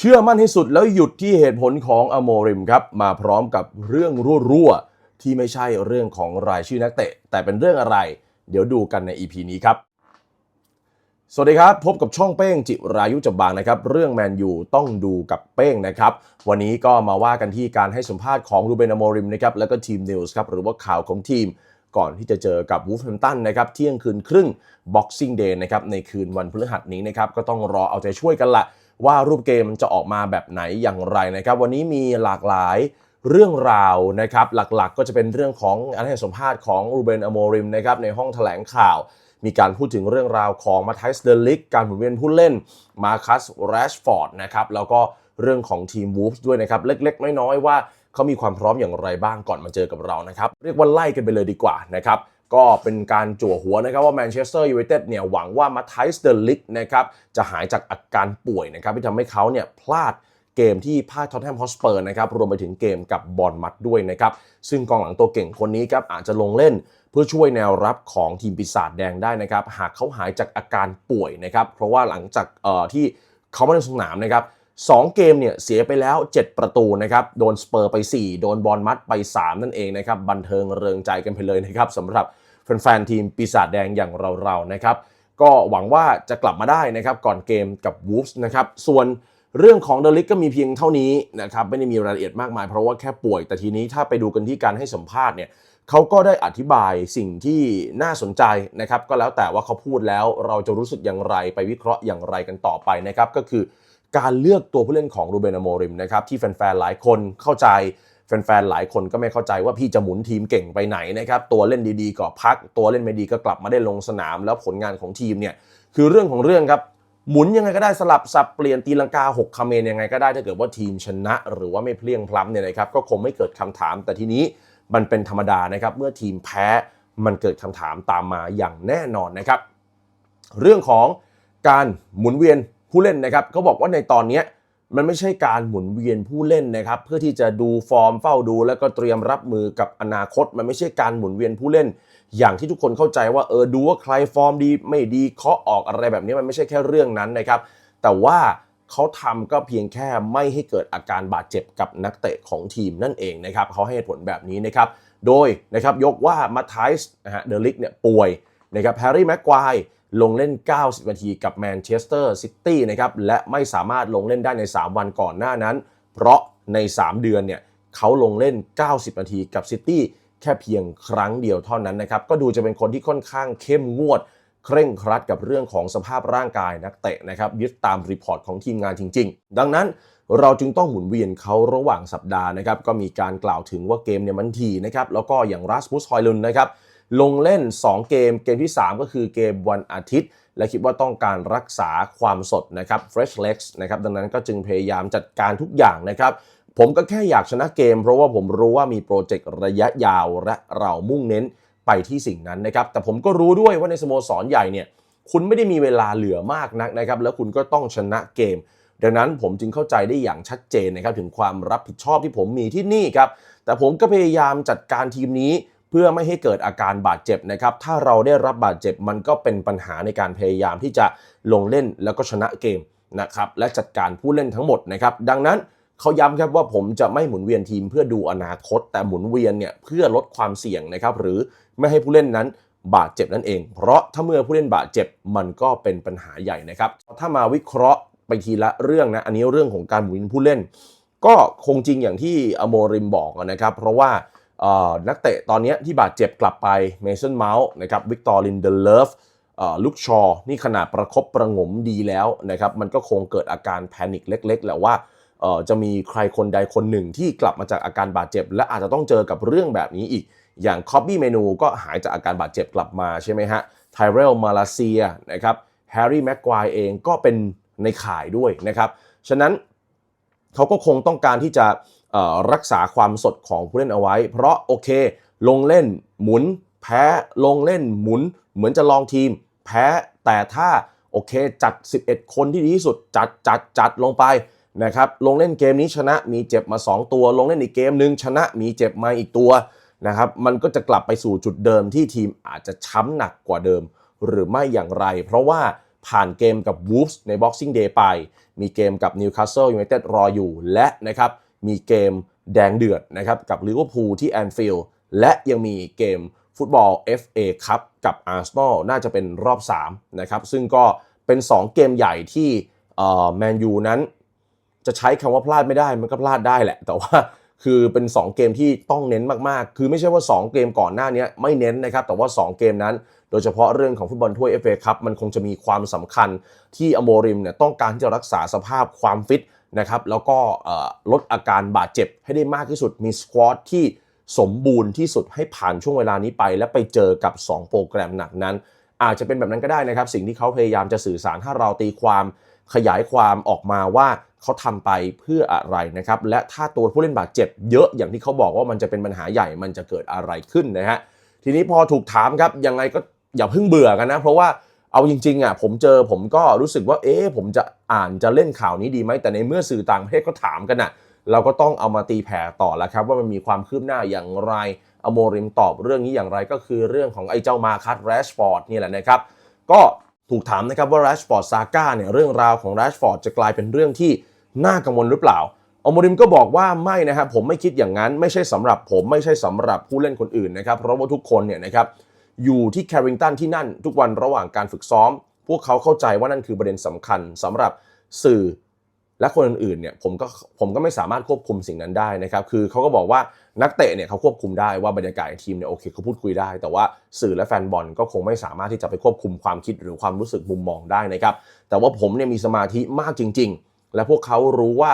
เชื่อมั่นที่สุดแล้วหยุดที่เหตุผลของอโมริมครับ มาพร้อมกับเรื่องรั่วๆ ที่ไม่ใช่เรื่องของรายชื่อนักเตะ แต่เป็นเรื่องอะไร เดี๋ยวดูกันใน EP นี้ครับ สวัสดีครับ พบกับช่องเป้งจิรายุจับบางนะครับ เรื่องแมนยูต้องดูกับเป้งนะครับ วันนี้ก็มาว่ากันที่การให้สัมภาษณ์ของรูเบนอโมริมนะครับแล้วก็ทีมนิวส์ครับหรือว่าข่าวของทีมก่อนที่จะเจอกับวูฟแฮมตันนะครับเที่ยงคืนครึ่ง Boxing Day นะครับในคืนวันพฤหัสนี้นะครับก็ต้องรอเอาใจช่วยกันละ ว่ารูปเกมจะออกมาแบบไหนอย่างไรนะครับ วันนี้มีหลากหลายเรื่องราวนะครับ หลักๆ ก็จะเป็นเรื่องของการให้สัมภาษณ์ของรูเบนอโมริมนะครับในห้องแถลงข่าว มีการพูดถึงเรื่องราวของมาไทส์เดลิกการหมุนเวียนผู้เล่นมาคัสแรชฟอร์ดนะครับแล้วก็เรื่องของทีมวูฟส์ด้วยนะครับ เล็กๆ น้อยๆว่าเขามีความพร้อมอย่างไรบ้างก่อนมาเจอกับเรานะครับ เรียกว่าไล่กันไปเลยดีกว่านะครับ ก็เป็นการจั่วหัวนะครับว่าแมนเชสเตอร์ยูไนเต็ดเนี่ยหวังว่ามาไทส์เดลิกนะครับจะหายจากอาการป่วยนะครับที่ทำให้เขาเนี่ยพลาดเกมที่พลาดท็อตแฮมฮอสเปอร์นะครับรวมไปถึงเกมกับบอลมัดด้วยนะครับซึ่งกองหลังตัวเก่งคนนี้ครับอาจจะลงเล่นเพื่อช่วยแนวรับของทีมปีศาจแดงได้นะครับหากเขาหายจากอาการป่วยนะครับเพราะว่าหลังจากเอ่อที่เขาไม่ลงสนามนะครับสองเกมเนี่ยเสียไปแล้ว 7 ประตูนะครับ โดนสเปอร์ไป 4 โดนบอลมัดไป 3 นั่นเองนะครับ บันเทิงเริงใจกันไปเลยนะครับสำหรับ แฟนๆทีมปีศาจแดงอย่างเราๆนะครับก็หวังว่าจะกลับมาได้นะครับก่อนเกมกับวูฟส์นะครับส่วนเรื่องของเดลิกก็มีเพียงเท่านี้นะครับไม่ได้มีรายละเอียดมากมายเพราะว่าแค่ป่วย แต่ทีนี้ถ้าไปดูกันที่การให้สัมภาษณ์เนี่ยเขาก็ได้อธิบายสิ่งที่น่าสนใจนะครับก็แล้วแต่ว่าเขาพูดแล้วเราจะรู้สึกอย่างไรไปวิเคราะห์อย่างไรกันต่อไปนะครับก็คือการเลือกตัวผู้เล่นของรูเบนอโมริมนะครับที่แฟนๆหลายคนเข้าใจ แฟนๆหลายคนก็ไม่เข้าใจว่าพี่จะหมุนทีมเก่งไปไหนนะครับตัวเล่นดีๆก็พัก ตัวเล่นไม่ดีก็กลับมาได้ลงสนาม แล้วผลงานของทีมเนี่ยคือเรื่องของเรื่องครับหมุนยังไงก็ได้สลับสับเปลี่ยนตีลังกา6คาเมนยังไงก็ได้ถ้าเกิดว่าทีมชนะ หรือว่าไม่เพลียงพล้ำเนี่ยนะครับก็คงไม่เกิดคำถาม แต่ทีนี้มันเป็นธรรมดานะครับเมื่อทีมแพ้มันเกิดคำถามตามมาอย่างแน่นอนนะครับ เรื่องของการหมุนเวียนผู้เล่นนะครับเขาบอกว่าในตอนเนี้ย มันไม่ใช่การหมุนเวียนผู้เล่นนะครับ เพื่อที่จะดูฟอร์มเฝ้าดู แล้วก็เตรียมรับมือกับอนาคต มันไม่ใช่การหมุนเวียนผู้เล่น อย่างที่ทุกคนเข้าใจว่าเออดูว่าใครฟอร์มดี ไม่ดีเคาะออกอะไรแบบนี้มันไม่ใช่แค่เรื่องนั้นนะครับ แต่ว่าเขาทำก็เพียงแค่ไม่ให้เกิดอาการบาดเจ็บกับนักเตะของทีมนั่นเองนะครับเขาให้ผลแบบนี้นะครับโดยนะครับยกว่ามาไทส์นะฮะเดลิกเนี่ยป่วยนะครับแฮร์รี่แม็กควาย ลงเล่น 90 นาทีกับแมนเชสเตอร์ซิตี้นะครับและไม่สามารถลงเล่นได้ใน 3 วันก่อนหน้านั้น เพราะใน 3 เดือนเนี่ยเขาลงเล่น 90 นาทีกับซิตี้แค่เพียงครั้งเดียวเท่านั้นนะครับ ก็ดูจะเป็นคนที่ค่อนข้างเข้มงวด เคร่งครัดกับเรื่องของสภาพร่างกายนักเตะนะครับยึดตามรีพอร์ตของทีมงานจริง ๆ ดังนั้นเราจึงต้องหมุนเวียนเขาระหว่างสัปดาห์นะครับก็มีการกล่าวถึงว่าเกมเนี่ยมันทีนะครับแล้วก็อย่างรัสมุสฮอยลุนนะครับ ลงเล่น 2 เกมเกมที่ 3 ก็คือเกมวันอาทิตย์ และคิดว่าต้องการรักษาความสดนะครับ fresh legs นะครับดังนั้นก็จึงพยายามจัดการทุกอย่างนะครับผมก็แค่อยากชนะเกม เพราะว่าผมรู้ว่ามีโปรเจกต์ระยะยาวและเรามุ่งเน้นไปที่สิ่งนั้นนะครับแต่ผมก็รู้ด้วยว่าในสโมสรใหญ่เนี่ยคุณไม่ได้มีเวลาเหลือมากนักนะครับแล้วคุณก็ต้องชนะเกม ดังนั้นผมจึงเข้าใจได้อย่างชัดเจนนะครับถึงความรับผิดชอบที่ผมมีที่นี่ครับแต่ผมก็พยายามจัดการทีมนี้ เพื่อไม่ให้เกิดอาการบาดเจ็บนะครับ ถ้าเราได้รับบาดเจ็บมันก็เป็นปัญหาในการพยายามที่จะลงเล่นแล้วก็ชนะเกมนะครับและจัดการผู้เล่นทั้งหมดนะครับ ดังนั้นเขาย้ำครับว่าผมจะไม่หมุนเวียนทีมเพื่อดูอนาคต แต่หมุนเวียนเนี่ยเพื่อลดความเสี่ยงนะครับ หรือไม่ให้ผู้เล่นนั้นบาดเจ็บนั่นเอง เพราะถ้าเมื่อผู้เล่นบาดเจ็บมันก็เป็นปัญหาใหญ่นะครับ ถ้ามาวิเคราะห์ไปทีละเรื่องนะ อันนี้เรื่องของการหมุนผู้เล่น ก็คงจริงอย่างที่อโมริมบอกนะครับ เพราะว่า นักเตะตอนนี้ที่บาดเจ็บกลับไปเมสันเมาส์นะครับวิกตอร์ลินเดเลฟลุกชอ นี่ขนาดประคบประงมดีแล้วนะครับ มันก็คงเกิดอาการแพนิคเล็ก ๆ แหละว่าจะมีใครคนใดคนหนึ่งที่กลับมาจากอาการบาดเจ็บ และอาจจะต้องเจอกับเรื่องแบบนี้อีก อย่างคอบบี้เมนูก็หายจากอาการบาดเจ็บกลับมาใช่ไหมฮะไทเรลมาลาเซียนะครับแฮร์รี่แม็กควายเองก็เป็นในข่ายด้วยนะครับ ฉะนั้นเขาก็คงต้องการที่จะ รักษาความสดของผู้เล่นเอาไว้ เพราะโอเค ลงเล่นหมุน แพ้ลงเล่นหมุน เหมือนจะลองทีม แพ้แต่ถ้าโอเคจัด 11 คนที่ดีที่สุดจัดจัดจัดลงไปนะครับลงเล่นเกมนี้ชนะมีเจ็บมา 2 ตัว ลงเล่นอีกเกมหนึ่งชนะมีเจ็บมาอีกตัวนะครับมันก็จะกลับไปสู่จุดเดิมที่ทีมอาจจะช้ำหนักกว่าเดิม หรือไม่อย่างไร เพราะว่าผ่านเกมกับ Wolves ใน Boxing Day ไป มีเกมกับ Newcastle United รออยู่และนะครับ มีเกมแดงเดือดนะครับกับลิเวอร์พูลที่ Anfield และยังมีเกมฟุตบอล FA ครับกับ Arsenal น่าจะเป็นรอบ3นะครับซึ่งก็เป็น 2 เกมใหญ่ที่แมนยูนั้น จะใช้คำว่าพลาดไม่ได้มันก็พลาดได้แหละ แต่ว่าคือเป็น 2 เกมที่ต้องเน้นมาก ๆ คือไม่ใช่ว่า 2 เกมก่อนหน้านี้ไม่เน้นนะครับ แต่ว่า 2 เกมนั้น โดยเฉพาะเรื่องของฟุตบอลถ้วย FA ครับมันคงจะมีความสำคัญที่อโมริมเนี่ยต้องการที่จะรักษาสภาพความฟิต นะครับแล้วก็ลดอาการบาดเจ็บให้ได้มากที่สุดมีสควอตที่สมบูรณ์ที่สุดให้ผ่านช่วงเวลานี้ไป และไปเจอกับ 2 โปรแกรมหนักนั้น อาจจะเป็นแบบนั้นก็ได้นะครับ สิ่งที่เขาพยายามจะสื่อสารถ้าเราตีความขยายความออกมาว่าเขาทำไปเพื่ออะไรนะครับ และถ้าตัวผู้เล่นบาดเจ็บเยอะอย่างที่เขาบอกว่ามันจะเป็นปัญหาใหญ่มันจะเกิดอะไรขึ้นนะฮะทีนี้พอถูกถามครับยังไงก็อย่าเพิ่งเบื่อกันนะ เพราะว่า เอาจริงๆอะผมเจอผมก็รู้สึกว่า เอ๊ะผมจะอ่านจะเล่นข่าวนี้ดีไหมแต่ในเมื่อสื่อต่างประเทศก็ถามกันอะเราก็ต้องเอามาตีแผ่ต่อแล้วครับ ว่ามันมีความคืบหน้าอย่างไรอโมริมตอบเรื่องนี้อย่างไรก็คือเรื่องของไอ้เจ้ามาคัตแรชฟอร์ดนี่แหละนะครับ ก็ถูกถามนะครับว่าแรชฟอร์ดซาก้าเนี่ยเรื่องราวของแรชฟอร์ดจะกลายเป็นเรื่องที่น่ากังวลหรือเปล่าอโมริมก็บอกว่าไม่นะครับผมไม่คิดอย่างนั้นไม่ใช่สำหรับผมไม่ใช่สำหรับผู้เล่นคนอื่นนะครับเพราะว่าทุกคนเนี่ยนะครับ อยู่ที่แคริงตันที่นั่น ทุกวันระหว่างการฝึกซ้อม พวกเขาเข้าใจว่านั่นคือประเด็นสำคัญสำหรับสื่อและคนอื่นๆเนี่ยผมก็ผมก็ไม่สามารถควบคุมสิ่งนั้นได้นะครับ คือเขาก็บอกว่านักเตะเนี่ยเขาควบคุมได้ว่าบรรยากาศในทีมเนี่ยโอเคเขาพูดคุยได้ แต่ว่าสื่อและแฟนบอลก็คงไม่สามารถที่จะไปควบคุมความคิดหรือความรู้สึกมุมมองได้นะครับ แต่ว่าผมเนี่ยมีสมาธิมากจริง ๆ และพวกเขารู้ว่า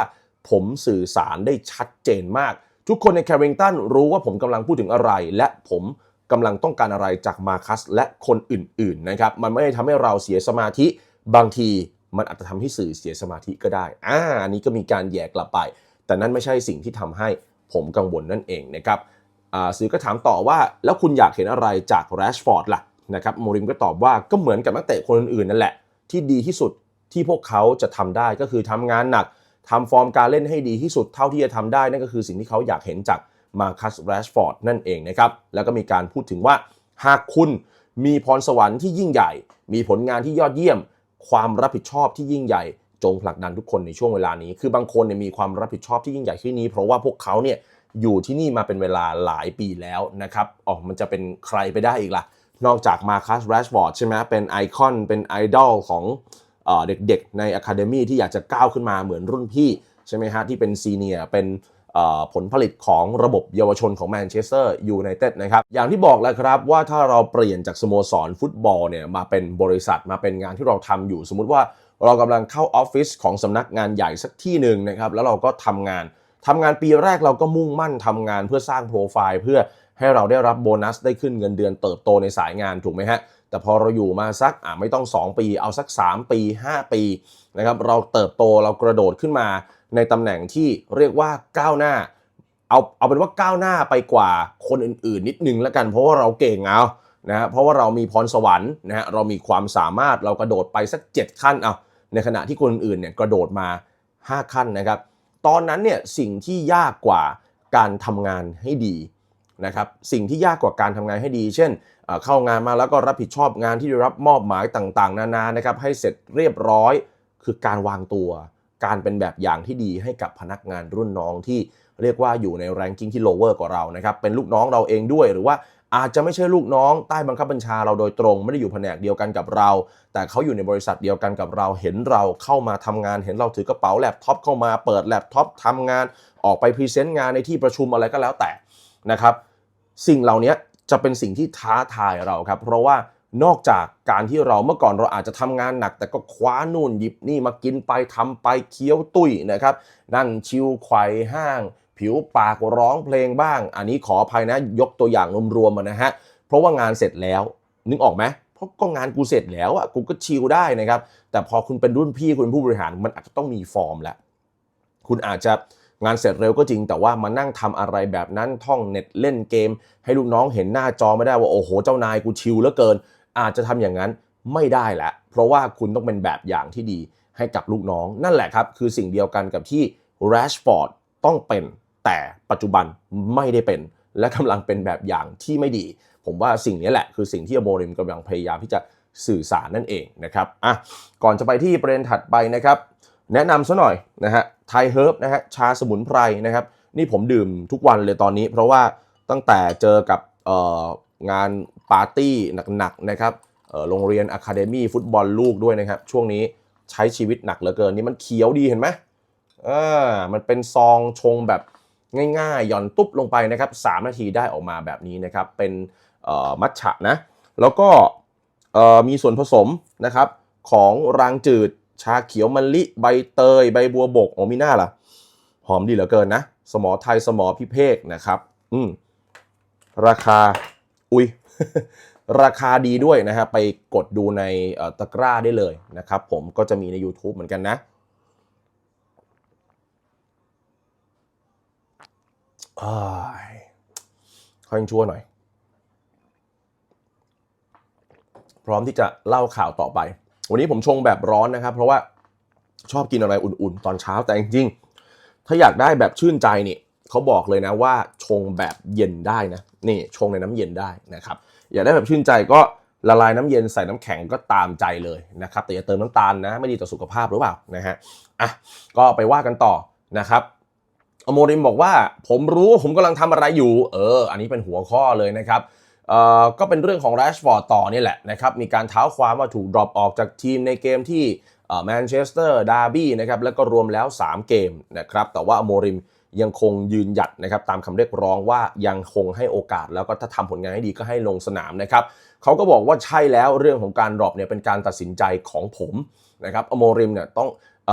ผมสื่อสารได้ชัดเจนมาก ทุกคนในแคริงตันรู้ว่าผมกำลังพูดถึงอะไร และผม กำลังต้องการอะไรจากมาคัสและคนอื่นๆนะครับมันไม่ได้ทำให้เราเสียสมาธิบางทีมันอาจจะทำให้สื่อเสียสมาธิก็ได้อ่าอันนี้ก็มีการแยกกลับไป แต่นั่นไม่ใช่สิ่งที่ทำให้ผมกังวลนั่นเองนะครับสื่อก็ถามต่อว่าแล้วคุณอยากเห็นอะไรจากแรชฟอร์ดล่ะนะครับโมริมก็ตอบว่าก็เหมือนกับนักเตะคนอื่นๆนั่นแหละที่ดีที่สุดที่พวกเขาจะทำได้ก็คือทำงานหนักทำฟอร์มการเล่นให้ดีที่สุดเท่าที่จะทำได้นั่นก็คือสิ่งที่เขาอยากเห็นจาก มาคัสแรชฟอร์ดนั่นเองนะครับ แล้วก็มีการพูดถึงว่าหากคุณมีพรสวรรค์ที่ยิ่งใหญ่ มีผลงานที่ยอดเยี่ยม ความรับผิดชอบที่ยิ่งใหญ่ จงผลักดันทุกคนในช่วงเวลานี้ คือบางคนเนี่ยมีความรับผิดชอบที่ยิ่งใหญ่ที่นี้ เพราะว่าพวกเขาเนี่ยอยู่ที่นี่มาเป็นเวลาหลายปีแล้วนะครับอ๋อมันจะเป็นใครไปได้อีกล่ะ นอกจากมาคัสแรชฟอร์ดใช่ไหมเป็นไอคอนเป็นไอดอลของเด็กๆในอะคาเดมีที่อยากจะก้าวขึ้นมาเหมือนรุ่นพี่ใช่ไหมฮะที่เป็นซีเนียเป็น ผลผลิตของระบบเยาวชนของแมนเชสเตอร์ยูไนเต็ดนะครับ อย่างที่บอกแล้วครับว่าถ้าเราเปลี่ยนจากสโมสรฟุตบอลเนี่ยมาเป็นบริษัทมาเป็นงานที่เราทำอยู่ สมมุติว่าเรากำลังเข้าออฟฟิศของสำนักงานใหญ่สักที่หนึ่งนะครับ แล้วเราก็ทำงานทำงานปีแรกเราก็มุ่งมั่นทำงานเพื่อสร้างโปรไฟล์เพื่อให้เราได้รับโบนัสได้ขึ้นเงินเดือนเติบโตในสายงานถูกไหมฮะแต่พอเราอยู่มาสักอ่าไม่ต้อง 2 ปี เอาสัก 3 ปี 5 ปีนะครับเราเติบโตเรากระโดดขึ้นมา ในตำแหน่งที่เรียกว่าก้าวหน้า เอาเอาเป็นว่าก้าวหน้าไปกว่าคนอื่นๆ นิดนึงแล้วกัน เพราะว่าเราเก่งเอานะเพราะว่าเรามีพรสวรรค์นะฮะเรามีความสามารถเรากระโดดไปสัก 7 ขั้นเอาในขณะที่คนอื่นเนี่ยกระโดดมา 5 ขั้นนะครับ ตอนนั้นเนี่ยสิ่งที่ยากกว่าการทำงานให้ดีนะครับสิ่งที่ยากกว่าการทำงานให้ดี เช่น เข้างานมาแล้วก็รับผิดชอบงานที่ได้รับมอบหมายต่างๆ นานานะครับให้เสร็จเรียบร้อยคือการวางตัว การเป็นแบบอย่างที่ดีให้กับพนักงานรุ่นน้องที่เรียกว่าอยู่ในแรงกิ้งที่ lower กว่าเรานะครับเป็นลูกน้องเราเองด้วยหรือว่าอาจจะไม่ใช่ลูกน้องใต้บังคับบัญชาเราโดยตรง ไม่ได้อยู่แผนกเดียวกันกับเรา แต่เขาอยู่ในบริษัทเดียวกันกับเราเห็นเราเข้ามาทำงานเห็นเราถือกระเป๋าแล็ปท็อปเข้ามาเปิดแล็ปท็อปทำงานออกไปพรีเซนต์งานในที่ประชุมอะไรก็แล้วแต่นะครับ สิ่งเหล่านี้จะเป็นสิ่งที่ท้าทายเราครับ เพราะว่า นอกจากการที่เราเมื่อก่อนเราอาจจะทำงานหนัก แต่ก็คว้านู่นหยิบนี่มากินไปทำไปเคี้ยวตุ้ยนะครับ นั่งชิวไขว่ห้าง ผิวปากร้องเพลงบ้าง อันนี้ขออภัยนะยกตัวอย่างรวมๆมานะฮะเพราะว่างานเสร็จแล้ว นึกออกไหมเพราะก็งานกูเสร็จแล้วอะกูก็ชิลได้นะครับ แต่พอคุณเป็นรุ่นพี่คุณผู้บริหารมันอาจจะต้องมีฟอร์มแล้วคุณอาจจะงานเสร็จเร็วก็จริงแต่ว่ามานั่งทำอะไรแบบนั้นท่องเน็ตเล่นเกม ให้ลูกน้องเห็นหน้าจอไม่ได้ว่าโอ้โหเจ้านายกูชิลเหลือเกิน อาจจะทำอย่างนั้นไม่ได้แหละเพราะว่าคุณต้องเป็นแบบอย่างที่ดีให้กับลูกน้อง นั่นแหละครับ คือสิ่งเดียวกันกับที่แรชฟอร์ดต้องเป็นแต่ปัจจุบันไม่ได้เป็น และกำลังเป็นแบบอย่างที่ไม่ดี ผมว่าสิ่งนี้แหละคือสิ่งที่โมริมกำลังพยายามที่จะสื่อสารนั่นเองนะครับอะก่อนจะไปที่ประเด็นถัดไปนะครับ แนะนำซะหน่อยนะฮะไทยเฮิร์บนะฮะชาสมุนไพรนะครับ นี่ผมดื่มทุกวันเลยตอนนี้ เพราะว่าตั้งแต่เจอกับ งานปาร์ตี้หนักๆนะครับโรงเรียนอะคาเดมี่ฟุตบอลลูกด้วยนะครับ ช่วงนี้ใช้ชีวิตหนักเหลือเกินนี่มันเขียวดีเห็นไหมอ่ามันเป็นซองชงแบบง่ายๆ หย่อนตุ๊บลงไปนะครับ3นาทีได้ออกมาแบบนี้นะครับ เป็นมัทฉะนะ แล้วก็มีส่วนผสมนะครับของรางจืดชาเขียวมะลิ ใบเตย ใบบัวบกโอมิน่าล่ะ หอมดีเหลือเกินนะ สมอไทยสมอพิเภกนะครับ อืมราคา อุ้ยราคาดีด้วยนะฮะไปกดดูในตะกร้าได้เลยนะครับ ผมก็จะมีใน YouTube เหมือนกันนะอค่อยชั่วหน่อย พร้อมที่จะเล่าข่าวต่อไป วันนี้ผมชงแบบร้อนนะครับ เพราะว่าชอบกินอะไรอุ่นๆ ตอนเช้าแต่จริงๆถ้าอยากได้แบบชื่นใจนี่ เขาบอกเลยนะว่าชงแบบเย็นได้นะนี่ชงในน้ำเย็นได้นะครับอยากได้แบบชื่นใจก็ละลายน้ำเย็นใส่น้ำแข็งก็ตามใจเลยนะครับแต่อย่าเติมน้ำตาลนะไม่ดีต่อสุขภาพหรือเปล่านะฮะอะก็ไปว่ากันต่อนะครับอโมริมบอกว่าผมรู้ผมกำลังทำอะไรอยู่ เออ อันนี้เป็นหัวข้อเลยนะครับเอ่อก็เป็นเรื่องของแรชฟอร์ดต่อนี่แหละนะครับมีการเท้าความว่าถูกดรอปออกจากทีมในเกมที่แมนเชสเตอร์ดาร์บี้นะครับแล้วก็รวมแล้ว 3 เกมนะครับแต่ว่าอโมริม ยังคงยืนหยัดนะครับตามคำเรียกร้องว่ายังคงให้โอกาส แล้วก็ถ้าทำผลงานให้ดีก็ให้ลงสนามนะครับเขาก็บอกว่าใช่แล้วเรื่องของการดรอปเนี่ยเป็นการตัดสินใจของผมนะครับอโมริมเนี่ยต้องอ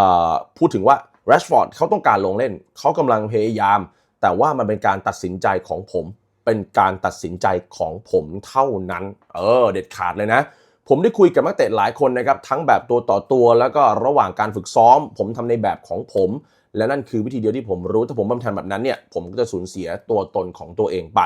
พูดถึงว่าแรชฟอร์ดเขาต้องการลงเล่น เขากำลังพยายาม แต่ว่ามันเป็นการตัดสินใจของผม เป็นการตัดสินใจของผมเท่านั้น เออ เด็ดขาดเลยนะ ผมได้คุยกับนักเตะหลายคนนะครับ ทั้งแบบตัวต่อตัว แล้วก็ระหว่างการฝึกซ้อม ผมทำในแบบของผม และนั่นคือวิธีเดียวที่ผมรู้ถ้าผมไม่ทำแบบนั้นเนี่ยผมก็จะสูญเสียตัวตนของตัวเองไป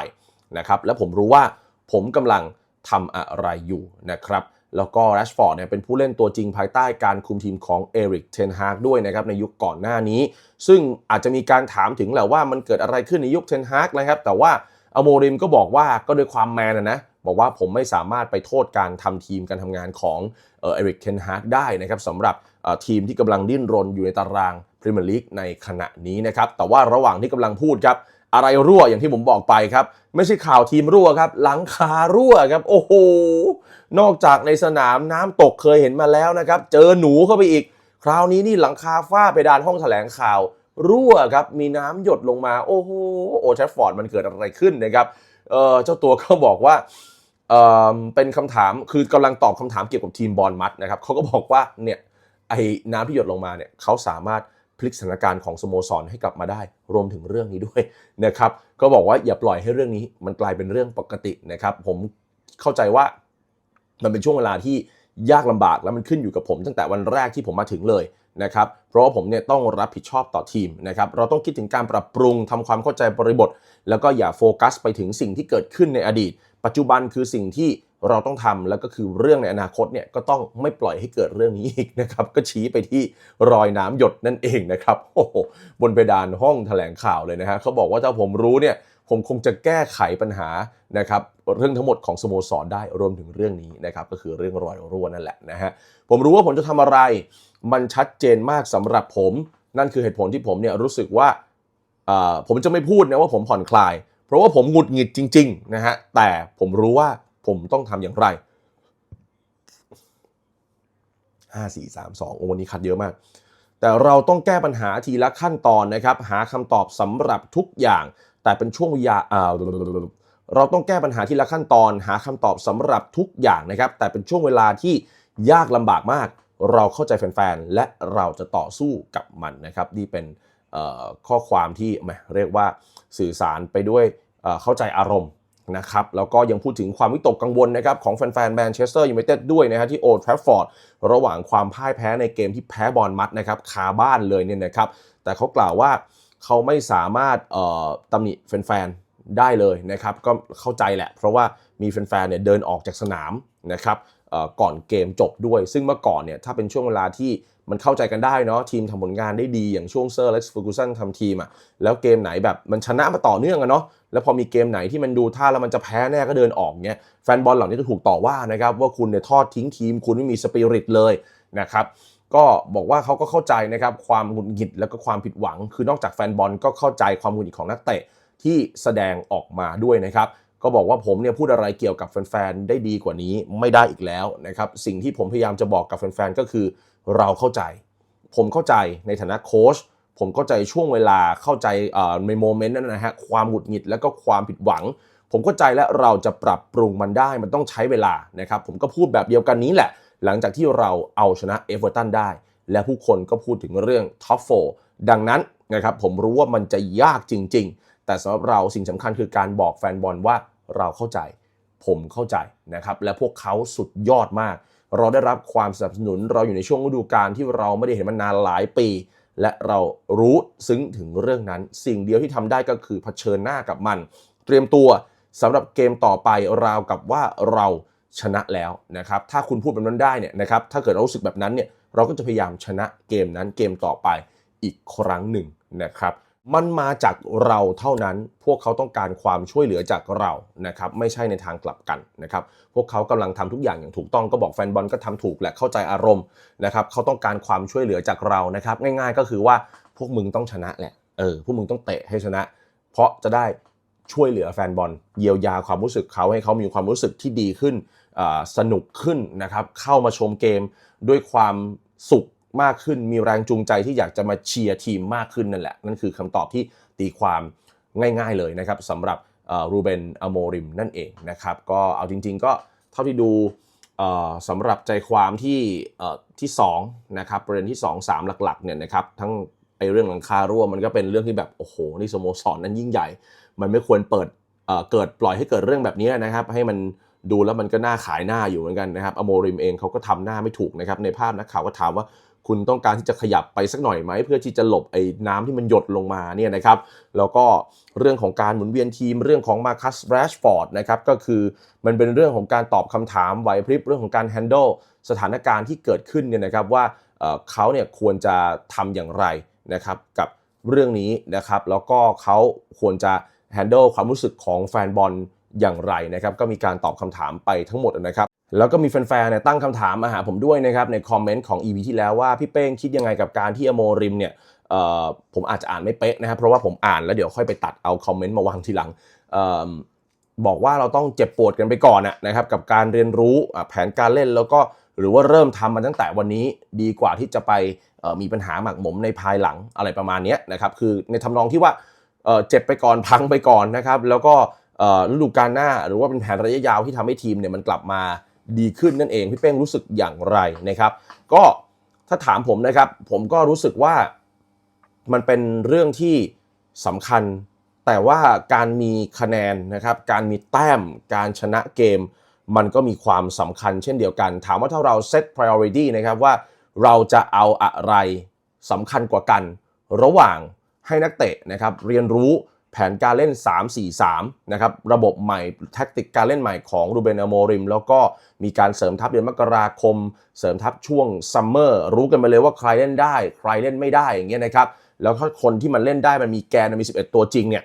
นะครับและผมรู้ว่าผมกำลังทำอะไรอยู่นะครับแล้วก็แรชฟอร์ดเนี่ยเป็นผู้เล่นตัวจริงภายใต้การคุมทีมของเอริกเทนฮากด้วยนะครับในยุคก่อนหน้านี้ ซึ่งอาจจะมีการถามถึงแหละว่ามันเกิดอะไรขึ้นในยุคเทนฮากนะครับแต่ว่าอโมริมก็บอกว่าก็ด้วยความแมนนะนะ บอกว่าผมไม่สามารถไปโทษการทำทีมการทำงานของเอริกเคนฮาร์ดได้นะครับสำหรับทีมที่กำลังดิ้นรนอยู่ในตารางพรีเมียร์ลีกในขณะนี้นะครับแต่ว่าระหว่างที่กำลังพูดครับอะไรรั่วอย่างที่ผมบอกไปครับ ไม่ใช่ข่าวทีมรั่วครับ หลังคารั่วครับ โอ้โห นอกจากในสนามน้ำตกเคยเห็นมาแล้วนะครับ เจอหนูเข้าไปอีก คราวนี้นี่หลังคาฝ้าเพดานห้องแถลงข่าว รั่วครับ มีน้ำหยดลงมา โอ้โห โอแทฟฟอร์ดมันเกิดอะไรขึ้นนะครับ เออเจ้าตัวก็บอกว่า เออเป็นคำถามคือกำลังตอบคำถามเกี่ยวกับทีมบอลมัดนะครับเขาก็บอกว่าเนี่ยไอ้น้ำที่หยดลงมาเนี่ยเขาสามารถพลิกสถานการณ์ของสโมสรให้กลับมาได้ รวมถึงเรื่องนี้ด้วยนะครับก็บอกว่าอย่าปล่อยให้เรื่องนี้มันกลายเป็นเรื่องปกตินะครับ ผมเข้าใจว่ามันเป็นช่วงเวลาที่ยากลำบากแล้วมันขึ้นอยู่กับผมตั้งแต่วันแรกที่ผมมาถึงเลยนะครับเพราะว่าผมเนี่ยต้องรับผิดชอบต่อทีมนะครับเราต้องคิดถึงการปรับปรุงทำความเข้าใจบริบท แล้วก็อย่าโฟกัสไปถึงสิ่งที่เกิดขึ้นในอดีต ปัจจุบันคือสิ่งที่เราต้องทำแล้วก็คือเรื่องในอนาคตเนี่ยก็ต้องไม่ปล่อยให้เกิดเรื่องนี้อีกนะครับก็ชี้ไปที่รอยน้ำหยดนั่นเองนะครับโอ้โหบนเพดานห้องแถลงข่าวเลยนะฮะเขาบอกว่าถ้าผมรู้เนี่ยผมคงจะแก้ไขปัญหานะครับเรื่องทั้งหมดของสโมสรได้รวมถึงเรื่องนี้นะครับก็คือเรื่องรอยรั่วนั่นแหละนะฮะผมรู้ว่าผมจะทำอะไร มันชัดเจนมากสำหรับผม นั่นคือเหตุผลที่ผมเนี่ยรู้สึกว่าผมจะไม่พูดนะว่าผมผ่อนคลาย เพราะว่าผมหงุดหงิดจริง ๆ นะฮะ แต่ผมรู้ว่าผมต้องทำอย่างไร5 4 3 2โอ้วันนี้คัดเยอะมาก แต่เราต้องแก้ปัญหาทีละขั้นตอนนะครับ หาคำตอบสำหรับทุกอย่าง แต่เป็นช่วงเวลาอ่าเราต้องแก้ปัญหาทีละขั้นตอน หาคำตอบสำหรับทุกอย่างนะครับ แต่เป็นช่วงเวลาที่ยากลำบากมาก เราเข้าใจแฟนๆ และเราจะต่อสู้กับมันนะครับ นี่เป็น ข้อความที่เรียกว่าสื่อสารไปด้วยเเข้าใจอารมณ์นะครับแล้วก็ยังพูดถึงความวิตกกังวลนะครับของแฟนๆแมนเชสเตอร์ยูไนเต็ดด้วยนะฮะที่โอทร f ฟอร์ดระหว่างความพ่ายแพ้ในเกมที่แพ้บอลมัดนะครับคาบ้านเลยเนี่ยนะครับ แต่เขากล่าวว่าเขาไม่สามารถตำหนิแฟนๆได้เลยนะครับ ก็เข้าใจแหละ เพราะว่ามีแฟนๆเนี่ยเดินออกจากสนามนะครับก่อนเกมจบด้วย ซึ่งเมื่อก่อนเนี่ยถ้าเป็นช่วงเวลาที่ มันเข้าใจกันได้เนาะทีมทำผลงานได้ดีอย่างช่วงเซอร์เล็กซ์ฟูกูสันทำทีมอะแล้วเกมไหนแบบมันชนะมาต่อเนื่องอะเนาะแล้วพอมีเกมไหนที่มันดูท่าแล้วมันจะแพ้แน่ก็เดินออกเงี้ยแฟนบอลเหล่านี้ก็ถูกต่อว่านะครับว่าคุณเนี่ยทอดทิ้งทีม คุณไม่มีสปิริตเลยนะครับก็บอกว่าเขาก็เข้าใจนะครับความหงุดหงิดแล้วก็ความผิดหวัง คือนอกจากแฟนบอลก็เข้าใจความหงุดหงิดของนักเตะที่แสดงออกมาด้วยนะครับก็บอกว่าผมเนี่ยพูดอะไรเกี่ยวกับแฟนๆได้ดีกว่านี้ไม่ได้อีกแล้วนะครับสิ่งที่ผมพยายามจะบอกกับแฟนๆก็คือ เราเข้าใจ ผมเข้าใจในฐานะโค้ชผมเข้าใจช่วงเวลาเข้าใจในโมเมนต์นั้นนะฮะความหงุดหงิดแล้วก็ความผิดหวัง ผมเข้าใจและเราจะปรับปรุงมันได้มันต้องใช้เวลานะครับผมก็พูดแบบเดียวกันนี้แหละ หลังจากที่เราเอาชนะเอเวอร์ตันได้ และผู้คนก็พูดถึงเรื่องท็อปโฟดังนั้นนะครับผมรู้ว่ามันจะยากจริง ๆ แต่สำหรับเราสิ่งสำคัญคือการบอกแฟนบอลว่าเราเข้าใจ ผมเข้าใจนะครับและพวกเขาสุดยอดมาก เราได้รับความสนับสนุน เราอยู่ในช่วงฤดูกาลที่เราไม่ได้เห็นมันนานหลายปี และเรารู้ซึ้งถึงเรื่องนั้น สิ่งเดียวที่ทำได้ก็คือเผชิญหน้ากับมัน เตรียมตัวสำหรับเกมต่อไปราวกับว่าเราชนะแล้วนะครับ ถ้าคุณพูดแบบนั้นได้เนี่ยนะครับ ถ้าเกิดเรารู้สึกแบบนั้นเนี่ย เราก็จะพยายามชนะเกมนั้นเกมต่อไปอีกครั้งหนึ่งนะครับ มันมาจากเราเท่านั้น พวกเขาต้องการความช่วยเหลือจากเรานะครับ ไม่ใช่ในทางกลับกันนะครับ พวกเขากำลังทำทุกอย่างอย่างถูกต้องก็บอกแฟนบอลก็ทำถูกแหละเข้าใจอารมณ์นะครับเขาต้องการความช่วยเหลือจากเรานะครับ ง่ายๆก็คือว่าพวกมึงต้องชนะแหละ เออ พวกมึงต้องเตะให้ชนะ เพราะจะได้ช่วยเหลือแฟนบอลเยียวยาความรู้สึกเขาให้เขามีความรู้สึกที่ดีขึ้นสนุกขึ้นนะครับ เข้ามาชมเกมด้วยความสุข มากขึ้น มีแรงจูงใจที่อยากจะมาเชียร์ทีมมากขึ้นนั่นแหละ นั่นคือคำตอบที่ตีความง่าย ๆเลยนะครับสำหรับรูเบนอโมริมนั่นเองนะครับก็เอาจริง ๆ ก็เท่าที่ดูสำหรับใจความที่ที่2นะครับประเด็นที่ 2 3 หลักๆเนี่ยนะครับทั้งไอเรื่องหลังคารั่วมันก็เป็นเรื่องที่แบบโอ้โหนี่สโมสรนนั้นยิ่งใหญ่ มันไม่ควรเปิดเกิดปล่อยให้เกิดเรื่องแบบนี้นะครับให้มันดูแล้วมันก็น่าขายหน้าอยู่เหมือนกันนะครับอโมริมเองเขาก็ทำหน้าไม่ถูกนะครับในภาพนักข่าวก็ถามว่า คุณต้องการที่จะขยับไปสักหน่อยไหม เพื่อที่จะหลบไอ้น้ำที่มันหยดลงมาเนี่ยนะครับแล้วก็เรื่องของการหมุนเวียนทีมเรื่องของมาคัสแรชฟอร์ดนะครับก็คือมันเป็นเรื่องของการตอบคำถามไหวพริบเรื่องของการแฮนด์ลสถานการณ์ที่เกิดขึ้นเนี่ยนะครับว่าเขาเนี่ยควรจะทำอย่างไรนะครับกับเรื่องนี้นะครับแล้วก็เขาควรจะแฮนด์ลความรู้สึกของแฟนบอลอย่างไรนะครับก็มีการตอบคำถามไปทั้งหมดนะครับ แล้วก็มีแฟนๆเนี่ยตั้งคำถามมาหาผมด้วยนะครับในคอมเมนต์ของ EP ที่แล้วว่าพี่เป้งคิดยังไงกับการที่อโมริมเนี่ยผมอาจจะอ่านไม่เป๊ะนะครับ เพราะว่าผมอ่านแล้วเดี๋ยวค่อยไปตัดเอาคอมเมนต์มาวางทีหลังบอกว่าเราต้องเจ็บปวดกันไปก่อนนะครับกับการเรียนรู้แผนการเล่นแล้วก็หรือว่าเริ่มทำมันตั้งแต่วันนี้ดีกว่าที่จะไปมีปัญหาหมักหมมในภายหลังอะไรประมาณนี้นะครับคือในทำนองที่ว่าเจ็บไปก่อนพังไปก่อนนะครับ แล้วก็ฤดูกาลหน้า หรือว่าเป็นแผนระยะยาวที่ทำให้ทีมเนี่ยมันกลับมา ดีขึ้นนั่นเองพี่เป้งรู้สึกอย่างไรนะครับ ก็ถ้าถามผมนะครับ ผมก็รู้สึกว่ามันเป็นเรื่องที่สำคัญ แต่ว่าการมีคะแนนนะครับ การมีแต้มการชนะเกม มันก็มีความสำคัญเช่นเดียวกัน ถามว่าถ้าเรา set priority นะครับว่าเราจะเอาอะไรสำคัญกว่ากัน ระหว่างให้นักเตะนะครับ เรียนรู้ แผนการเล่น 3-4-3 นะครับ ระบบใหม่แท็กติกการเล่นใหม่ของรูเบนอโมริม แล้วก็มีการเสริมทัพเดือนมกราคม เสริมทัพช่วงซัมเมอร์รู้กันไปเลยว่าใครเล่นได้ ใครเล่นไม่ได้อย่างเงี้ยนะครับ แล้วถ้าคนที่มันเล่นได้มันมีแกนมี11 ตัวจริงเนี่ย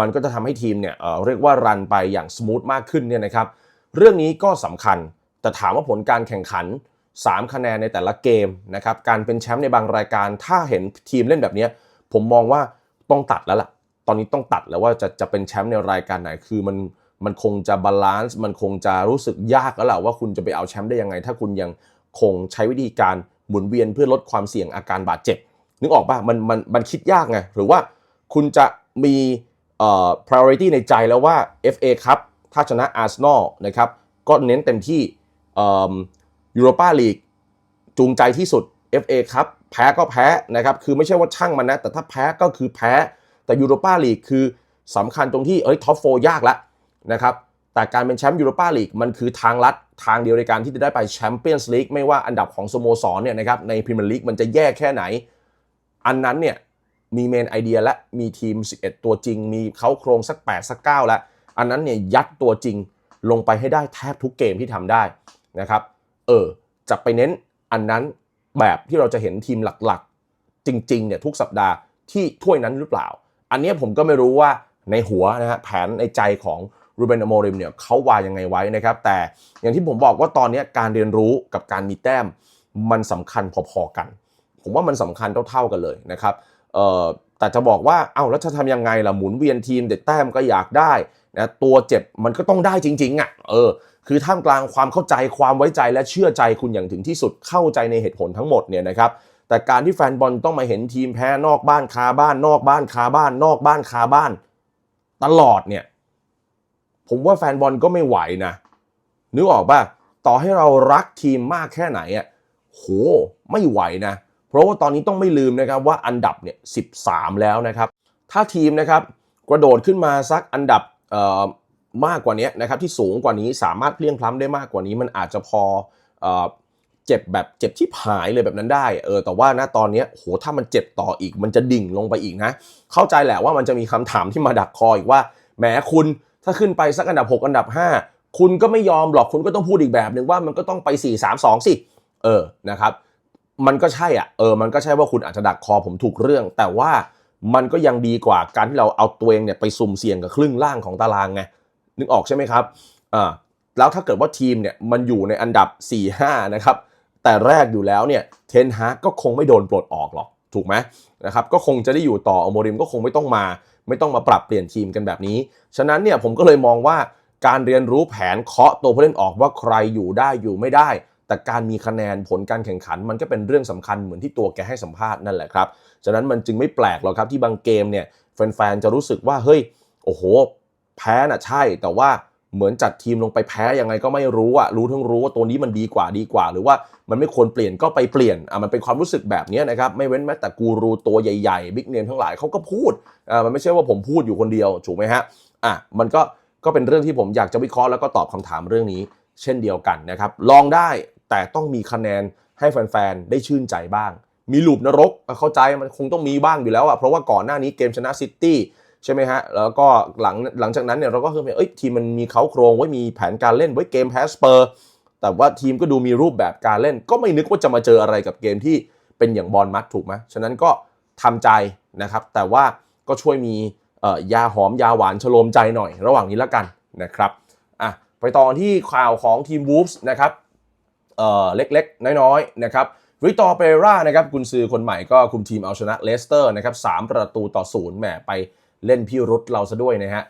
มันก็จะทำให้ทีมเนี่ยเเรียกว่ารันไปอย่างสมูทมากขึ้นเนี่ยนะครับเรื่องนี้ก็สำคัญแต่ถามว่าผลการแข่งขัน 3 คะแนนในแต่ละเกมนะครับการเป็นแชมป์ในบางรายการถ้าเห็นทีมเล่นแบบนี้ผมมองว่าต้องตัดแล้วล่ะ ตอนนี้ต้องตัดแล้วว่าจะจะเป็นแชมป์ในรายการไหนคือมันมันคงจะบาลานซ์มันคงจะรู้สึกยากแล้วแหละว่าคุณจะไปเอาแชมป์ได้ยังไง ถ้าคุณยังคงใช้วิธีการหมุนเวียนเพื่อลดความเสี่ยงอาการบาดเจ็บ นึกออกป่ะมันมันมันคิดยากไงหรือว่าคุณจะมีเอ่อ priority ในใจแล้วว่า FA ครับถ้าชนะอาร์เซนอลนะครับก็เน้นเต็มที่เอ่อยูโรปาลีกจูงใจที่สุด FA ครับแพ้ก็แพ้นะครับคือไม่ใช่ว่าช่างมันนะ แต่ถ้าแพ้ก็คือแพ้ แต่ยูโรปาลีกคือสำคัญตรงที่เอ้ยท็อปโฟยากแล้วนะครับแต่การเป็นแชมป์ยูโรปาลีกมันคือทางลัดทางเดียวในการที่จะได้ไปแชมเปี้ยนส์ลีกไม่ว่าอันดับของสโมสรเนี่ยนะครับในพรีเมียร์ลีกมันจะแย่แค่ไหน อันนั้นเนี่ยมีเมนไอเดียและมีทีม 11 ตัวจริง มีเขาโครงสัก 8 สัก 9 แล้ว อันนั้นเนี่ยยัดตัวจริงลงไปให้ได้แทบทุกเกมที่ทำได้นะครับเออจะไปเน้นอันนั้นแบบที่เราจะเห็นทีมหลักๆ จริงๆเนี่ยทุกสัปดาห์ที่ถ้วยนั้นหรือเปล่า อันนี้ผมก็ไม่รู้ว่าในหัวนะฮะแผนในใจของรูเบนอโมริมเนี่ยเขาวางยังไงไว้นะครับ แต่อย่างที่ผมบอกว่าตอนนี้การเรียนรู้กับการมีแต้มมันสำคัญพอๆกัน ผมว่ามันสำคัญเท่าๆกันเลยนะครับเอ่อแต่จะบอกว่าเอ้าแล้วจะทำยังไงล่ะหมุนเวียนทีมเด็ดแต้มก็อยากได้นะตัวเจ็บมันก็ต้องได้จริงๆอะเออคือท่ามกลางความเข้าใจความไว้ใจและเชื่อใจคุณอย่างถึงที่สุดเข้าใจในเหตุผลทั้งหมดเนี่ยนะครับ แต่การที่แฟนบอลต้องมาเห็นทีมแพ้นอกบ้านคาบ้าน นอกบ้านคาบ้าน นอกบ้านคาบ้าน ตลอดเนี่ย ผมว่าแฟนบอลก็ไม่ไหวนะนึกออกป่ะต่อให้เรารักทีมมากแค่ไหนอะโหไม่ไหวนะ เพราะว่าตอนนี้ต้องไม่ลืมนะครับว่าอันดับเนี่ย13แล้วนะครับ ถ้าทีมนะครับกระโดดขึ้นมาสักอันดับมากกว่านี้นะครับที่สูงกว่านี้สามารถเพลี่ยงพล้ำได้มากกว่านี้มันอาจจะพออ เจ็บแบบเจ็บที่หายเลยแบบนั้นได้เออแต่ว่าณตอนนี้โหถ้ามันเจ็บต่ออีก มันจะดิ่งลงไปอีกนะ เข้าใจแหละว่ามันจะมีคำถามที่มาดักคออีกว่าแหมคุณถ้าขึ้นไปสักอันดับ 6 อันดับ 5 คุณก็ไม่ยอมหรอกคุณก็ต้องพูดอีกแบบหนึ่งว่ามันก็ต้องไป 4 3 2 สิเออนะครับ มันก็ใช่อะเออมันก็ใช่ว่าคุณอาจจะดักคอผมถูกเรื่อง แต่ว่ามันก็ยังดีกว่าการที่เราเอาตัวเองเนี่ยไปสุ่มเสี่ยงกับครึ่งล่างของตารางไงนึกออกใช่ไหมครับอ่าแล้วถ้าเกิดว่าทีมเนี่ยมันอยู่ในอันดับ 4-5นะครับ แต่แรกอยู่แล้วเนี่ยเทนฮากก็คงไม่โดนปลดออกหรอกถูกไหมนะครับก็คงจะได้อยู่ต่ออโมริมก็คงไม่ต้องมา ไม่ต้องมาปรับเปลี่ยนทีมกันแบบนี้ ฉะนั้นเนี่ยผมก็เลยมองว่าการเรียนรู้แผนเคาะตัวผู้เล่นออกว่าใครอยู่ได้อยู่ไม่ได้ แต่การมีคะแนนผลการแข่งขัน มันก็เป็นเรื่องสำคัญเหมือนที่ตัวแกให้สัมภาษณ์นั่นแหละครับ ฉะนั้นมันจึงไม่แปลกหรอกครับที่บางเกมเนี่ยแฟนๆจะรู้สึกว่าเฮ้ยโอ้โห แพ้น่ะใช่แต่ว่า เหมือนจัดทีมลงไปแพ้ยังไงก็ไม่รู้อะรู้ทั้งรู้ว่าตัวนี้มันดีกว่าดีกว่า หรือว่ามันไม่ควรเปลี่ยนก็ไปเปลี่ยนอะมันเป็นความรู้สึกแบบนี้นะครับไม่เว้นแม้แต่กูรูตัวใหญ่ๆบิ๊กเนมทั้งหลายเขาก็พูดอ่ามันไม่ใช่ว่าผมพูดอยู่คนเดียวถูกไหมฮะอะมันก็ก็เป็นเรื่องที่ผมอยากจะวิเคราะห์แล้วก็ตอบคำถามเรื่องนี้ เช่นเดียวกันนะครับลองได้แต่ต้องมีคะแนนให้แฟนๆได้ชื่นใจบ้าง มีลูปนรกเข้าใจมันคงต้องมีบ้างอยู่แล้วอะเพราะว่าก่อนหน้านี้เกมชนะซิตี้ ใช่ไหมฮะ แล้วก็หลังหลังจากนั้นเนี่ยเราก็คือเอ้ยทีมมันมีเขาโครงไว้มีแผนการเล่นไว้เกมแพ้สเปอร์แต่ว่าทีมก็ดูมีรูปแบบการเล่น ก็ไม่นึกว่าจะมาเจออะไรกับเกมที่เป็นอย่างบอลมัดถูกไหมฉะนั้นก็ทำใจนะครับ แต่ว่าก็ช่วยมียาหอมยาหวานชโลมใจหน่อยระหว่างนี้แล้วกันนะครับอะไปต่อที่ข่าวของทีมวูฟส์นะครับเอ่อเล็กๆ น้อยๆนะครับวิตอร์เปเร่านะครับกุนซือคนใหม่ก็คุมทีมเอาชนะเลสเตอร์นะครับสามประตูต่อศูนย์แหมไป เล่นพี่รุษเราซะด้วยนะฮะ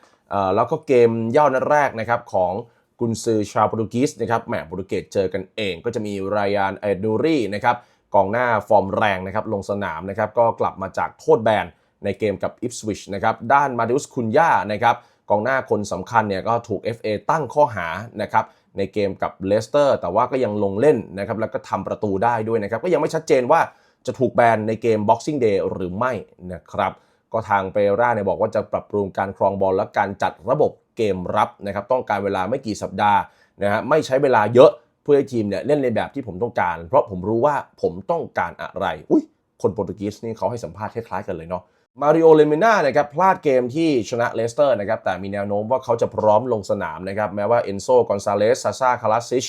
แล้วก็เกมย่านัดแรกนะครับของกุนซือชาวโปรตุเกสนะครับแหมโปรตุเกสเจอกันเอง ก็จะมีรายานเอดูรี่นะครับกองหน้าฟอร์มแรงนะครับลงสนามนะครับก็กลับมาจากโทษแบนในเกมกับอิฟสวิชนะครับด้านมาดิอุสคุนย่านะครับกองหน้าคนสำคัญเนี่ยก็ถูก FA ตั้งข้อหานะครับในเกมกับเลสเตอร์ แต่ว่าก็ยังลงเล่นนะครับแล้วก็ทำประตูได้ด้วยนะครับก็ยังไม่ชัดเจนว่าจะถูกแบนในเกม Boxing Day หรือไม่นะครับ ก็ทางเปร่าเนี่ยบอกว่าจะปรับปรุงการครองบอลและการจัดระบบเกมรับนะครับต้องการเวลาไม่กี่สัปดาห์นะฮะไม่ใช้เวลาเยอะเพื่อให้ทีมเนี่ยเล่นในแบบที่ผมต้องการ เพราะผมรู้ว่าผมต้องการอะไร อุ้ยคนโปรตุเกสนี่เขาให้สัมภาษณ์คล้ายๆกันเลยเนาะมาริโอเลมิน่านะครับพลาดเกมที่ชนะเลสเตอร์นะครับแต่มีแนวโน้มว่าเขาจะพร้อมลงสนามนะครับแม้ว่าเอนโซกอนซาเลสซาซาคาลาซิช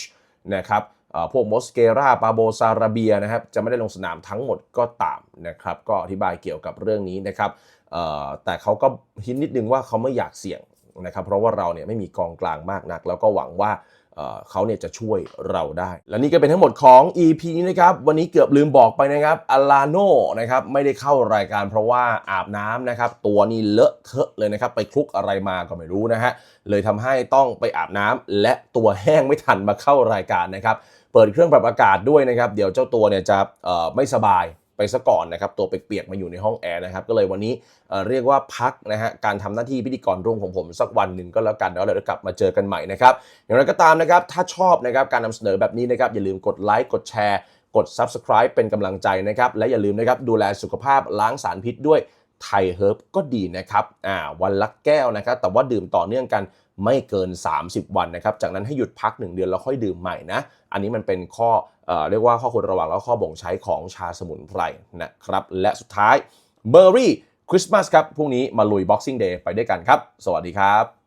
นะครับ พวกมอสเกราปาโบซาราเบียนะครับจะไม่ได้ลงสนามทั้งหมดก็ตามนะครับก็อธิบายเกี่ยวกับเรื่องนี้นะครับแต่เขาก็หินนิดนึงว่าเขาไม่อยากเสี่ยงนะครับเพราะว่าเราเนี่ยไม่มีกองกลางมากนัก แล้วก็หวังว่า เขาเนี่ยจะช่วยเราได้ และนี่ก็เป็นทั้งหมดของ EP นี้นะครับ วันนี้เกือบลืมบอกไปนะครับอลาโนนะครับไม่ได้เข้ารายการเพราะว่าอาบน้ำนะครับ ตัวนี่เลอะเทอะเลยนะครับไปคลุกอะไรมาก็ไม่รู้นะฮะเลยทำให้ต้องไปอาบน้ำและตัวแห้งไม่ทันมาเข้ารายการนะครับ เปิดเครื่องปรับอากาศด้วยนะครับ เดี๋ยวเจ้าตัวเนี่ยจะไม่สบาย ไปซะก่อนนะครับตัวเปียกๆมาอยู่ในห้องแอร์นะครับก็เลยวันนี้เเรียกว่าพักนะฮะการทำหน้าที่พิธีกรร่วมของผมสักวันหนึ่งก็แล้วกันแล้วเราจะกลับมาเจอกันใหม่นะครับอย่างไรก็ตามนะครับถ้าชอบนะครับการนำเสนอแบบนี้นะครับอย่าลืมกดไลค์กดแชร์กด Subscribe เป็นกำลังใจนะครับ และอย่าลืมนะครับดูแลสุขภาพล้างสารพิษด้วยไทยเฮิร์บก็ดีนะครับอ่าวันละแก้วนะครับ แต่ว่าดื่มต่อเนื่องกัน ไม่เกิน 30 วันนะครับ จากนั้นให้หยุดพัก 1 เดือนแล้วค่อยดื่มใหม่นะ อันนี้มันเป็นข้อเอเรียกว่าข้อควรระวังแล้วข้อบ่งใช้ของชาสมุนไพรนะครับ และสุดท้าย Merry Christmas ครับ พรุ่งนี้มาลุย Boxing Day ไปด้วยกันครับ สวัสดีครับ